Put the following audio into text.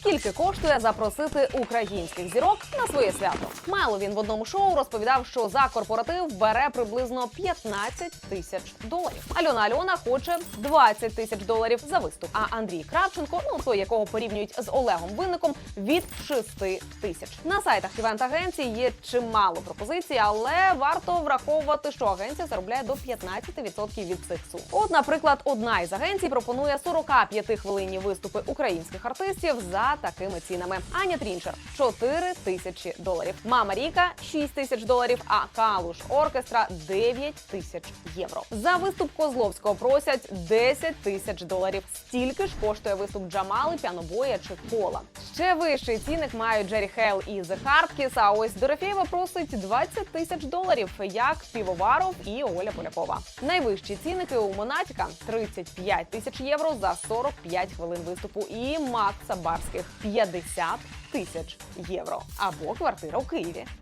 Скільки коштує запросити українських зірок на своє свято? Меловін в одному шоу розповідав, що за корпоратив бере приблизно 15 тисяч доларів. Альона Альона хоче 20 тисяч доларів за виступ. А Андрій Кравченко, ну той, якого порівнюють з Олегом Винником, від 6 тисяч. На сайтах івент-агенцій є чимало пропозицій, але варто враховувати, що агенція заробляє до 15% від цих сум. От, наприклад, одна із агенцій пропонує 45 хвилинні виступи українських артистів за такими цінами. Аня Трінчер 4 тисячі доларів. Мама Ріка 6 тисяч доларів. А Калуш оркестра 9 тисяч євро. За виступ Козловського просять 10 тисяч доларів. Стільки ж коштує виступ Джамали, піанобоя чи кола. Ще вищий цінник мають Джері Хейл і The Hardkiss, А ось Дорофєєва просить 20 тисяч доларів, як Півоваров і Оля Полякова. Найвищі цінники у Монатіка 35 тисяч євро за 45 хвилин виступу. І Макса Барських 50 тисяч євро або квартира у Києві.